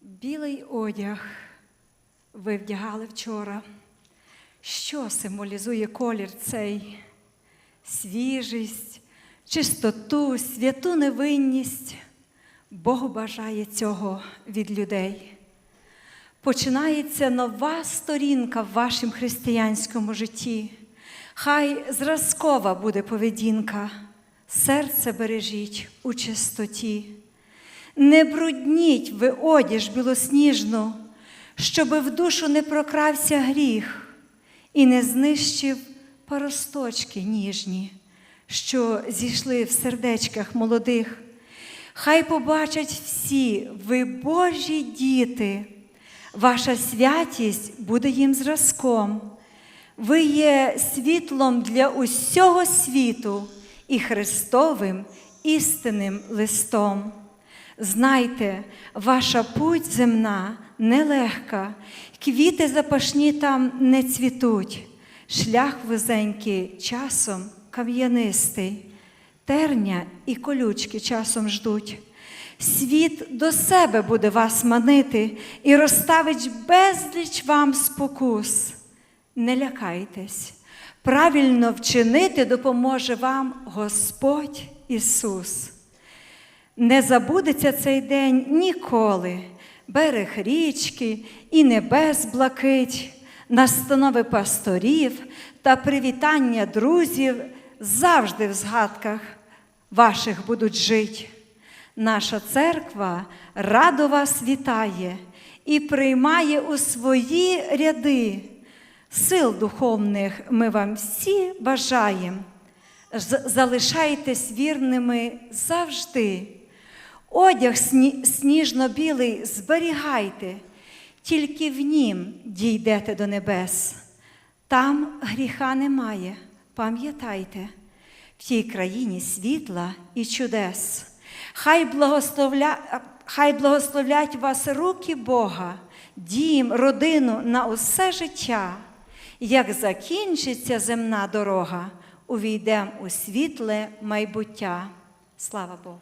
Білий одяг ви вдягали вчора. Що символізує колір цей? Свіжість, чистоту, святу невинність. Бог бажає цього від людей. Починається нова сторінка в вашому християнському житті. Хай зразкова буде поведінка, серце бережіть у чистоті. Не брудніть ви одіж білосніжну, щоби в душу не прокрався гріх і не знищив паросточки ніжні, що зійшли в сердечках молодих. Хай побачать всі, ви Божі діти, ваша святість буде їм зразком. Ви є світлом для усього світу і Христовим істинним листом. Знайте, ваша путь земна нелегка, квіти запашні там не цвітуть, шлях вузенький часом кам'янистий, терня і колючки часом ждуть. Світ до себе буде вас манити і розставить безліч вам спокус. Не лякайтесь, правильно вчинити допоможе вам Господь Ісус. Не забудеться цей день ніколи, берег річки і небес блакить, настанови пасторів та привітання друзів завжди в згадках ваших будуть жить. Наша церква радо вас вітає і приймає у свої ряди. Сил духовних ми вам всі бажаємо. Залишайтесь вірними завжди. Одяг сніжно-білий зберігайте, тільки в нім дійдете до небес. Там гріха немає, пам'ятайте, в тій країні світла і чудес. Хай, благословля... Хай благословлять вас руки Бога, дім, родину на усе життя. Як закінчиться земна дорога, увійдем у світле майбуття. Слава Богу!